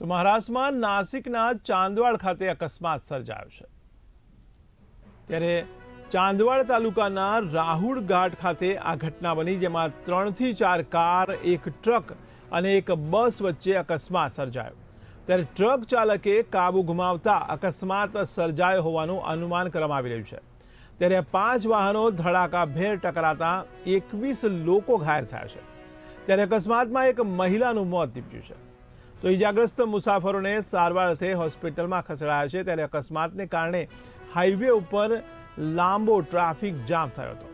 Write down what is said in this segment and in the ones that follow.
તો મહારાષ્ટ્રમાં નાસિકના ચાંદવાડ ખાતે અકસ્માત સર્જાયો છે. ત્યારે ચાંદવાડ તાલુકાના રાહુલ ઘાટ ખાતે આ ઘટના બની, જેમાં ત્રણથી ચાર કાર, એક ટ્રક અને એક બસ વચ્ચે અકસ્માત સર્જાયો. ત્યારે ટ્રક ચાલકે કાબુ ગુમાવતા અકસ્માત સર્જાયો હોવાનું અનુમાન કરવામાં આવી રહ્યું છે. ત્યારે પાંચ વાહનો ધડાકાભેર ટકરાતા એકવીસ લોકો ઘાયલ થયા છે. ત્યારે અકસ્માતમાં એક મહિલાનું મોત નીપજ્યું છે. તો ઈજાગ્રસ્ત મુસાફરોને સારવાર અર્થે હોસ્પિટલમાં ખસેડાયા છે ત્યારે અકસ્માતને કારણે હાઈવે ઉપર લાંબો ટ્રાફિક જામ થયો હતો.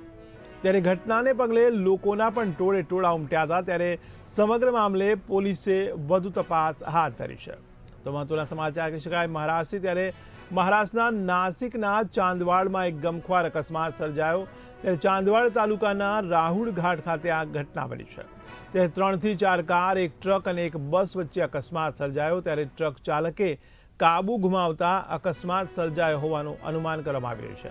ત્યારે ઘટનાને પગલે લોકોના પણ ટોળે ટોળા ઉમટ્યા હતા. ત્યારે સમગ્ર મામલે પોલીસે વધુ તપાસ હાથ ધરી છે. તો મહત્વના સમાચાર કહી શકાય મહારાષ્ટ્રથી, ત્યારે મહારાષ્ટ્રના નાસિકના ચાંદવાડમાં એક ગમખ્વાર અકસ્માત સર્જાયો. ત્યારે ચાંદવાડ તાલુકાના રાહુલ ઘાટ ખાતે આ ઘટના બની છે. ત્યારે ત્રણથી ચાર કાર, એક ટ્રક અને એક બસ વચ્ચે અકસ્માત સર્જાયો. ત્યારે ટ્રક ચાલકે કાબુ ગુમાવતા અકસ્માત સર્જાયો હોવાનું અનુમાન કરવામાં આવી રહ્યું છે.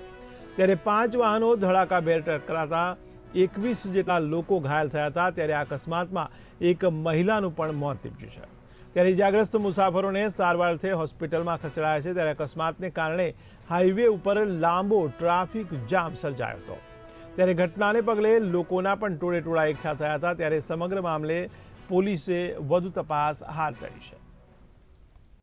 ત્યારે પાંચ વાહનો ધડાકાભેર ટકરાતા એકવીસ જેટલા લોકો ઘાયલ થયા હતા. ત્યારે આ અકસ્માતમાં એક મહિલાનું પણ મોત નીપજ્યું છે. ત્યારે ઇજાગ્રસ્ત મુસાફરોને સારવાર અર્થે હોસ્પિટલમાં ખસેડાયા છે. ત્યારે અકસ્માતને કારણે હાઈવે ઉપર લાંબો ટ્રાફિક જામ સર્જાયો હતો. ત્યારે ઘટનાને પગલે લોકોના પણ ટોળે ટોળા એકઠા થયા હતા. ત્યારે સમગ્ર મામલે પોલીસે વધુ તપાસ હાથ ધરી છે.